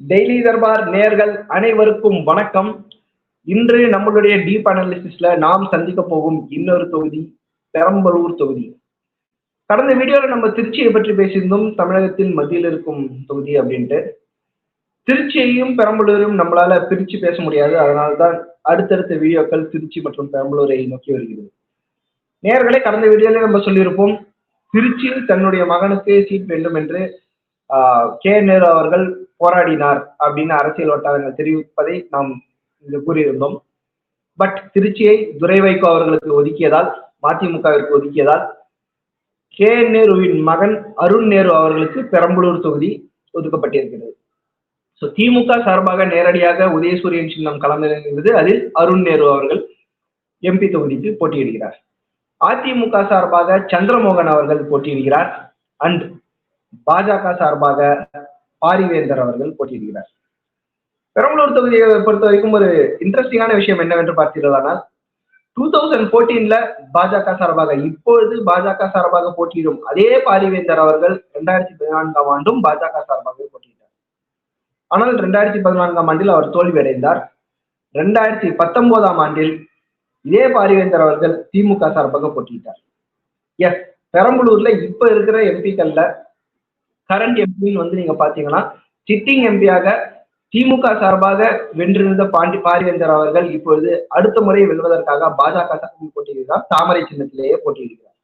Daily Darbar நேர்கள் அனைவருக்கும் வணக்கம். இன்று நம்மளுடைய டீப் அனாலிசிஸ்ல நாம் சந்திக்க போகும் இன்னொரு தொகுதி பெரம்பலூர் தொகுதி. கடந்த வீடியோல நம்ம திருச்சியை பற்றி பேசியிருந்தோம். தமிழகத்தின் மத்தியில் இருக்கும் தொகுதி அப்படின்ட்டு. திருச்சியையும் பெரம்பலூரையும் நம்மளால பிரிச்சு பேச முடியாது. அதனால்தான் அடுத்தடுத்த வீடியோக்கள் திருச்சி மற்றும் பெரம்பலூரை நோக்கி வருகிறது. நேர்களை கடந்த வீடியோல நம்ம சொல்லியிருப்போம் திருச்சியில் தன்னுடைய மகனுக்கு சீட் வேண்டும் என்று கே. நேரு அவர்கள் போராடினார் அப்படின்னு அரசியல் வட்டாரங்கள் தெரிவிப்பதை நாம் இங்கு கூறியிருந்தோம். பட் திருச்சியை துரை வைகோ அவர்களுக்கு ஒதுக்கியதால் மதிமுகவிற்கு ஒதுக்கியதால் கே. நேருவின் மகன் அருண் நேரு அவர்களுக்கு பெரம்பலூர் தொகுதி ஒதுக்கப்பட்டிருக்கிறது. ஸோ திமுக சார்பாக நேரடியாக உதயசூரியன் சின்னம் கலந்திருக்கிறது அதில் அருண் நேரு அவர்கள் எம்பி தொகுதிக்கு போட்டியிடுகிறார். அதிமுக சார்பாக சந்திரமோகன் அவர்கள் போட்டியிடுகிறார். அண்ட் பாஜக சார்பாக பாரிவேந்தர் அவர்கள் போட்டியிடுகிறார். பெரம்பலூர் தொகுதியை பொறுத்த வரைக்கும் ஒரு இன்ட்ரெஸ்டிங்கான விஷயம் என்னவென்று பார்த்தீர்களானால் டூ தௌசண்ட் போர்டீன்ல பாஜக சார்பாக இப்பொழுது பாஜக சார்பாக போட்டியிடும் அதே பாரிவேந்தர் அவர்கள் ரெண்டாயிரத்தி பதினான்காம் ஆண்டும் பாஜக சார்பாக போட்டியிட்டார். ஆனால் ரெண்டாயிரத்தி பதினான்காம் ஆண்டில் அவர் தோல்வி அடைந்தார் ரெண்டாயிரத்தி பத்தொன்பதாம் ஆண்டில் இதே பாரிவேந்தர் அவர்கள் திமுக சார்பாக போட்டியிட்டார். எஸ் பெரம்பலூர்ல இப்ப இருக்கிற எம்பிக்கள்ல கரண்ட் எம்பின்னு வந்து நீங்க பாத்தீங்கன்னா சிட்டிங் எம்பியாக திமுக சார்பாக வென்றிருந்த பாண்டி பாரிவேந்தர் அவர்கள் இப்பொழுது அடுத்த முறை வெல்வதற்காக பாஜக சார்பில் போட்டியிடுகிறார். தாமரை சின்னத்திலேயே போட்டியிடுகிறார்.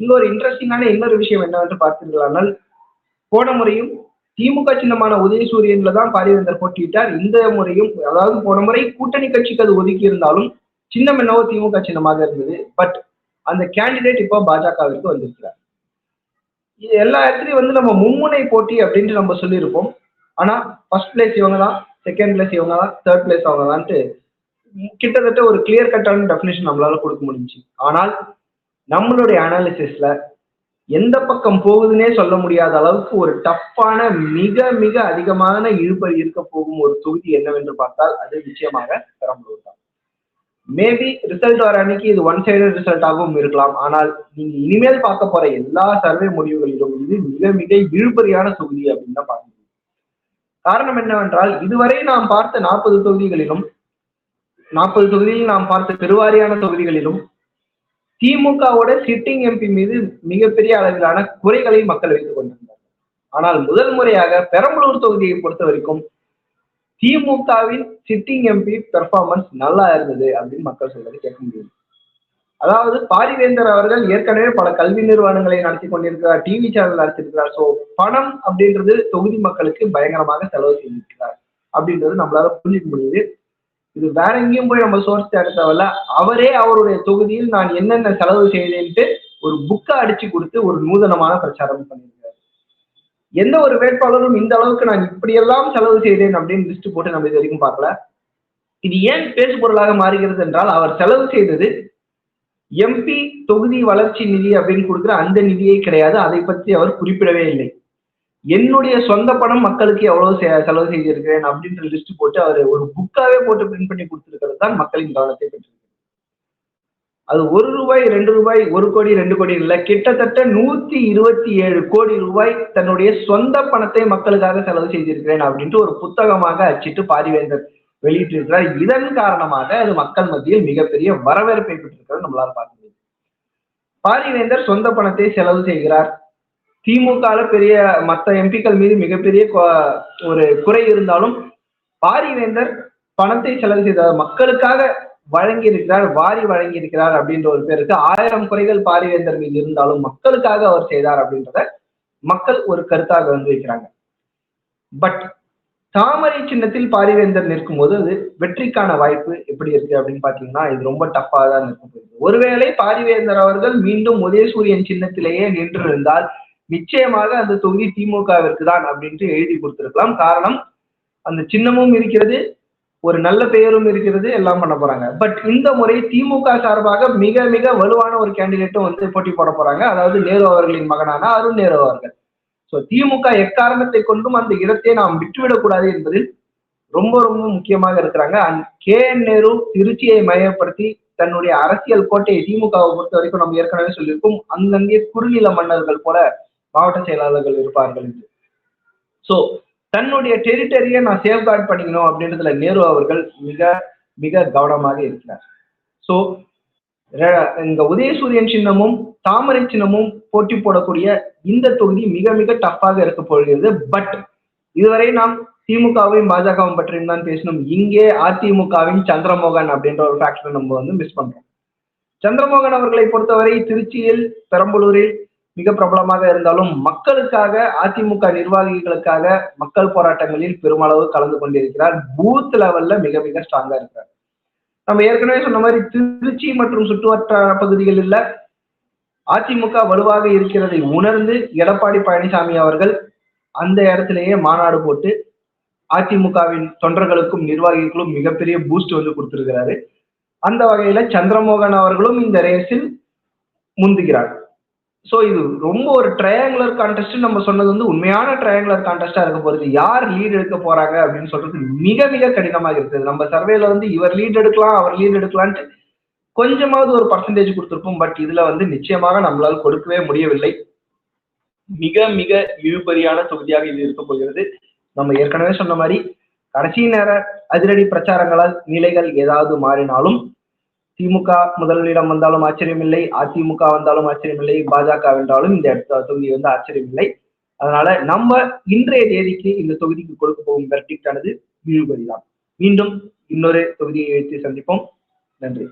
இங்க ஒரு இன்ட்ரெஸ்டிங்கான இன்னொரு விஷயம் என்னவென்று பார்த்தீர்களானால் போன முறையும் திமுக சின்னமான உதயசூரியன்ல தான் பாரிவேந்தர் போட்டியிட்டார். இந்த முறையும் அதாவது போன முறை கூட்டணி கட்சிக்கு அது ஒதுக்கி இருந்தாலும் சின்னம் என்னவோ திமுக சின்னமாக இருந்தது. பட் அந்த கேண்டிடேட் இப்போ பாஜகவிற்கு வந்திருக்கிறார். இது எல்லா இடத்துலயும் வந்து நம்ம மும்முனை போட்டி அப்படின்ட்டு நம்ம சொல்லியிருப்போம். ஆனா ஃபர்ஸ்ட் பிளேஸ் இவங்க தான் செகண்ட் பிளேஸ் இவங்க தான் தேர்ட் பிளேஸ் அவங்க தான்ட்டு கிட்டத்தட்ட ஒரு கிளியர் கட்டான டெஃபினேஷன் நம்மளால கொடுக்க முடிஞ்சுச்சு. ஆனால் நம்மளுடைய அனாலிசிஸ்ல எந்த பக்கம் போகுதுன்னே சொல்ல முடியாத அளவுக்கு ஒரு டஃப்பான மிக மிக அதிகமான இழுபறி இருக்க போகும் ஒரு தொகுதி என்னவென்று பார்த்தால் அது நிச்சயமாக பெரம்பலூர் தான். மேபி ரிசல்ட் வர அன்னைக்கு இது ஒன் சைடு ரிசல்ட்டாகவும் இருக்கலாம். ஆனால் நீங்க இனிமேல் பார்க்க போற எல்லா சர்வே முடிவுகளிலும் இது மிக மிக இழுபறியான தொகுதி அப்படின்னு தான் பார்க்க காரணம் என்னவென்றால் இதுவரை நாம் பார்த்த நாற்பது தொகுதிகளிலும் நாற்பது தொகுதியில் நாம் பார்த்த பெருவாரியான தொகுதிகளிலும் திமுகவோட சிட்டிங் எம்பி மீது மிகப்பெரிய அளவிலான குறைகளை மக்கள் வைத்துக் கொண்டிருந்தார்கள். ஆனால் முதல் முறையாக பெரம்பலூர் தொகுதியை பொறுத்த வரைக்கும் திமுகவின் சிட்டிங் எம்பி பெர்ஃபார்மன்ஸ் நல்லா இருந்தது அப்படின்னு மக்கள் சொல்றது கேட்க முடியும். அதாவது பாரிவேந்தர் அவர்கள் ஏற்கனவே பல கல்வி நிறுவனங்களை நடத்தி கொண்டிருக்கிறார் டிவி சேனல் நடத்திருக்கிறார் ஸோ பணம் அப்படின்றது தொகுதி மக்களுக்கு பயங்கரமாக செலவு செய்திருக்கிறார் அப்படின்றது நம்மளால புரிஞ்சுக்க முடியுது. இது வேற எங்கேயும் போய் நம்ம சோர்ஸ் தேட தேவையில்ல. அவரே அவருடைய தொகுதியில் நான் என்னென்ன செலவு செய்தேன்ட்டு ஒரு புக்கை அடிச்சு கொடுத்து ஒரு நூதனமான பிரச்சாரம் பண்ணியிருக்கேன் எந்த ஒரு வேட்பாளரும் இந்த அளவுக்கு நான் இப்படியெல்லாம் செலவு செய்தேன் அப்படின்னு லிஸ்ட் போட்டு நம்ம இது வரைக்கும் பார்க்கல. இது ஏன் பேசு பொருளாக மாறுகிறது என்றால் அவர் செலவு செய்தது எம்பி தொகுதி வளர்ச்சி நிதி அப்படின்னு கொடுக்குற அந்த நிதியே கிடையாது. அதை பற்றி அவர் குறிப்பிடவே இல்லை. என்னுடைய சொந்த பணம் மக்களுக்கு எவ்வளவு செ- செலவு செய்திருக்கிறேன் அப்படின்ற லிஸ்ட் போட்டு அவர் ஒரு புக்காவே போட்டு பிரிண்ட் பண்ணி கொடுத்திருக்கிறது தான் மக்களின் கவனத்தை பெற்று அது ஒரு ரூபாய் ரெண்டு ரூபாய் ஒரு கோடி ரெண்டு கோடி இல்ல. கிட்டத்தட்ட நூத்தி இருபத்தி ஏழு கோடி ரூபாய் தன்னுடைய சொந்த பணத்தை மக்களுக்காக செலவு செய்திருக்கிறேன் அப்படின்ட்டு ஒரு புத்தகமாக அச்சிட்டு பாரிவேந்தர் வெளியிட்டிருக்கிறார். இதன் காரணமாக அது மக்கள் மத்தியில் மிகப்பெரிய வரவேற்பை பெற்றிருக்கிறது நம்மளால பார்க்க முடியும் பாரிவேந்தர் சொந்த பணத்தை செலவு செய்கிறார். திமுகல பெரிய மற்ற எம்பிக்கள் மீது மிகப்பெரிய ஒரு குறை இருந்தாலும் பாரிவேந்தர் பணத்தை செலவு செய்த மக்களுக்காக வழங்கி இருக்கிறார் வாரி வழங்கி இருக்கிறார் அப்படின்ற ஒரு பேருக்கு ஆயிரம் குறைகள் பாரிவேந்தர் மீது இருந்தாலும் மக்களுக்காக அவர் செய்தார் அப்படின்றத மக்கள் ஒரு கருத்தாக வந்து வைக்கிறாங்க. பட் தாமரை சின்னத்தில் பாரிவேந்தர் நிற்கும் போது அது வெற்றிக்கான வாய்ப்பு எப்படி இருக்கு அப்படின்னு பாத்தீங்கன்னா இது ரொம்ப டஃப்பாக தான் இருக்க போகுது ஒருவேளை பாரிவேந்தர் அவர்கள் மீண்டும் உதயசூரியன் சின்னத்திலேயே நின்றிருந்தால் நிச்சயமாக அந்த தொகுதி திமுகவிற்கு தான் அப்படின்ட்டு எழுதி கொடுத்திருக்கலாம். காரணம் அந்த சின்னமும் இருக்கிறது ஒரு நல்ல பெயரும் இருக்கிறது எல்லாம் பண்ண போறாங்க. பட் இந்த முறை திமுக சார்பாக மிக மிக வலுவான ஒரு கேண்டிடேட்டும் வந்து போட்டி போட போறாங்க. அதாவது நேரு அவர்களின் மகனான அருண் நேரு அவர்கள். ஸோ திமுக எக்காரணத்தை கொண்டும் அந்த இடத்தை நாம் விட்டுவிடக்கூடாது என்பதில் ரொம்ப ரொம்ப முக்கியமாக இருக்கிறாங்க. And K. என். நேரு திருச்சியை மையப்படுத்தி தன்னுடைய அரசியல் கோட்டையை திமுகவை பொறுத்த வரைக்கும் நம்ம ஏற்கனவே சொல்லியிருக்கோம். அங்கங்கே குறுநில மன்னர்கள் போல மாவட்ட செயலாளர்கள் இருப்பார்கள் என்று. ஸோ தன்னுடைய டெரிட்டரியை நான் சேவ்கார்ட் பண்ணிக்கணும் அப்படின்றதுல நேரு அவர்கள் மிக மிக கவனமாக இருக்கிறார். ஸோ இங்க உதயசூரியன் சின்னமும் தாமரை சின்னமும் போட்டி போடக்கூடிய இந்த தொகுதி மிக மிக டஃப்பாக இருக்க போகிறது. பட் இதுவரை நாம் திமுகவையும் பாஜகவும் பற்றியும் தான் பேசணும் இங்கே அதிமுகவின் சந்திரமோகன் அப்படின்ற ஒரு ஃபேக்டரை நம்ம வந்து மிஸ் பண்றோம். சந்திரமோகன் அவர்களை பொறுத்தவரை திருச்சியில் பெரம்பலூரில் மிக பிரபலமாக இருந்தாலும் மக்களுக்காக அதிமுக நிர்வாகிகளுக்காக மக்கள் போராட்டங்களில் பெருமளவு கலந்து கொண்டிருக்கிறார். பூத் லெவல்ல மிக மிக ஸ்ட்ராங்கா இருக்கிறார். நம்ம ஏற்கனவே சொன்ன மாதிரி திருச்சி மற்றும் சுற்றுவட்டார பகுதிகளில் அதிமுக வலுவாக இருக்கிறதை உணர்ந்து எடப்பாடி பழனிசாமி அவர்கள் அந்த இடத்திலேயே மாநாடு போட்டு அதிமுகவின் தொண்டர்களுக்கும் நிர்வாகிகளுக்கும் மிகப்பெரிய பூஸ்ட் வந்து கொடுத்திருக்கிறாரு. அந்த வகையில சந்திரமோகன் அவர்களும் இந்த ரேஸில் முந்துகிறார். ஸோ இது ரொம்ப ஒரு ட்ரையாங்குலர் கான்டெஸ்ட் நம்ம சொன்னது வந்து உண்மையான ட்ரையாங்குலர் கான்டெஸ்டா இருக்க போகுது யார் லீட் எடுக்க போறாங்க அப்படின்னு சொல்றது மிக மிக கடினமாக இருக்குது. நம்ம சர்வேல வந்து இவர் லீட் எடுக்கலாம் அவர் லீட் எடுக்கலான்ட்டு கொஞ்சமாவது ஒரு பர்சன்டேஜ் கொடுத்துருப்போம். பட் இதுல வந்து நிச்சயமாக நம்மளால் கொடுக்கவே முடியவில்லை. மிக மிக இழுபறியான தொகுதியாக இது இருக்க போகிறது. நம்ம ஏற்கனவே சொன்ன மாதிரி கடைசி நேர அதிரடி பிரச்சாரங்களால் நிலைகள் ஏதாவது மாறினாலும் திமுக முதலிடம் வந்தாலும் ஆச்சரியமில்லை அதிமுக வந்தாலும் ஆச்சரியமில்லை பாஜக வென்றாலும் இந்த இடத்த தொகுதி வந்து ஆச்சரியமில்லை. அதனால நம்ம இன்றைய தேதிக்கு இந்த தொகுதிக்கு கொடுக்க போகும் வெர்டிக்டானது இழுபறி தான் மீண்டும் இன்னொரு தொகுதியை வைத்து சந்திப்போம். நன்றி.